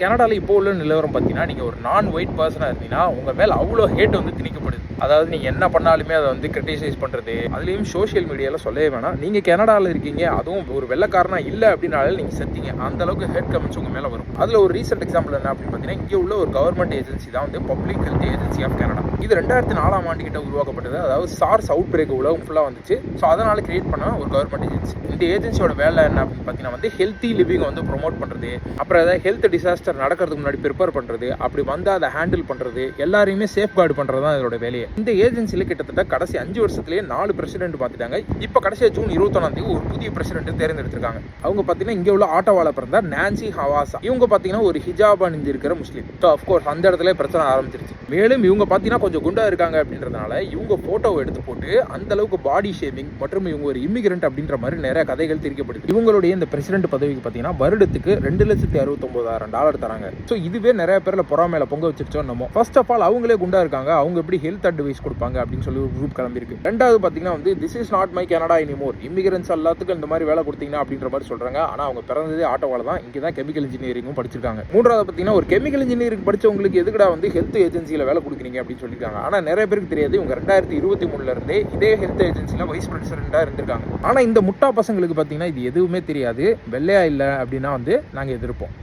கனடாவில் இப்போ உள்ள நிலவரம் பார்த்தீங்கன்னா நீங்கள் ஒரு நான் ஒயிட் பர்சனாக இருந்தீங்கன்னா உங்கள் மேலே அவ்வளோ ஹேட் வந்து திணிக்கப்படுது. அதாவது நீங்கள் என்ன பண்ணாலுமே அதை வந்து கிரிட்டிசைஸ் பண்ணுறது அதுலேயும் சோஷியல் மீடியாவில் சொல்லவே வேணாம். நீங்கள் கனடாவில் இருக்கீங்க அதுவும் ஒரு வெள்ளக்காரனாக இல்லை அப்படின்னாலே நீங்கள் செத்தீங்க. அந்த அளவுக்கு ஹெட் கமெண்ட்ஸ் உங்கள் மேலே வரும். அதில் ஒரு ரீசெண்ட் எக்ஸாம்பிள் என்ன அப்படின்னு பார்த்தீங்கன்னா இங்கே உள்ள ஒரு கவர்மெண்ட் ஏஜென்சி தான் வந்து public health agency of Canada இது ரெண்டாயிரத்தி நாலாம் ஆண்டு கிட்ட உருவாக்கப்பட்டது. அதாவது சார்ஸ் அவுட் பிரேக் உலகம் ஃபுல்லாக வந்துச்சு. ஸோ அதனால் கிரியேட் பண்ண ஒரு கவர்மெண்ட் ஏஜென்சி இந்த ஏஜென்சியோட வேலை என்ன அப்படின்னு பார்த்தீங்கன்னா வந்து ஹெல்த்தி லிவிங் வந்து ப்ரொமோட் பண்ணுறது அப்புறம் ஏதாவது ஹெல்த் டிசாஸ்டர் நடக்கிறதுக்கு முன்னாடி ப்ரிப்பேர் பண்ணுறது அப்படி வந்தால் அதை ஹேண்டில் பண்ணுறது எல்லாரையுமே சேஃப் கார்டு பண்ணுறது தான் இதோட வேலையை. இந்த ஏஜென்சியில் கிட்டத்தட்ட கடைசி அஞ்சு வருஷத்துலேயே நாலு பிரசிடென்ட் பார்த்துட்டாங்க இப்போ கடைசியாக ஜூன் இருபத்தொன்னாம் தேதி ஒரு புதிய பிரசிடென்ட் தேர்ந்தெடுத்திருக்காங்க. அவங்க பார்த்தீங்கன்னா இங்கே உள்ள ஆட்டோவால பிறந்த நான்சி ஹவாசா இவங்க பார்த்தீங்கன்னா ஒரு ஹிஜாப் அணிந்து இருக்கிற முஸ்லீம். ஸோ அஃப்கோர்ஸ் அந்த இடத்துல பிரச்சனை ஆரம்பிச்சிருச்சு. மேலும் இவங்க பார்த்தீங்கன்னா கொஞ்சம் குண்டா இருக்காங்க அப்படின்றதுனால இவங்க ஃபோட்டோவை எடுத்து போட்டு அந்த அளவுக்கு பாடி ஷேவிங் மற்றும் இவங்க ஒரு இமிகிரண்ட் அப்படின்ற மாதிரி நிறைய கதைகள் திரிக்கப்படுது இவங்களுடைய இந்த பிரசிடென்ட் பதவிக்கு பார்த்தீங்கன்னா வருடத்துக்கு ரெண்டு லட்சத்தி அறுபத்தொன்பதாயிரம் டாலர் தராங்க. ஸோ இதுவே நிறைய பேர்ல பொறாமையில பொங்க வச்சிருச்சோ நம்ம ஃபர்ஸ்ட் ஆஃப் ஆல் அவங்களே குண்டா இருக்காங்க. அவங்க எப்படி ஹெல்த் அட்வைஸ் கொடுப்பாங்க அப்படின்னு சொல்லி ஒரு குரூப் கிளம்பிருக்கு ரெண்டாவது பார்த்தீங்கன்னா வந்து this is not my Canada anymore immigrants எல்லாத்துக்கும் இந்த மாதிரி வேலை கொடுத்தீங்கன்னா அப்படின்ற மாதிரி சொல்றாங்க. ஆனால் அவங்க பிறந்ததே ஆட்டோவால தான். இங்கே தான் கெமிக்கல் இன்ஜினியரிங்கும் படிச்சிருக்காங்க. மூன்றாவது பார்த்தீங்கன்னா ஒரு கெமிக்கல் இன்ஜினியரிங் படிச்சவங்களுக்கு எதுக்கடா வந்து ஹெல்த் ஏஜென்சியில் வேலை கொடுக்குறீங்க அப்படின்னு சொல்லியிருக்காங்க. ஆனால் நிறைய பேருக்கு தெரியாது. இவங்க ரெண்டாயிரத்தி இருபத்தி மூணுல இருந்தே இதே ஹெல்த் ஏஜென்சியில் வைஸ் பிரசிடென்ட்டாக இருந்திருக்காங்க. ஆனால் இந்த முட்டா பசங்களுக்கு பார்த்தீங்கன்னா இது எதுவுமே தெரியாது. வெள்ளையா இல்லை அப்படின்னா வந்து நாங்கள் எதிர்ப்போம்.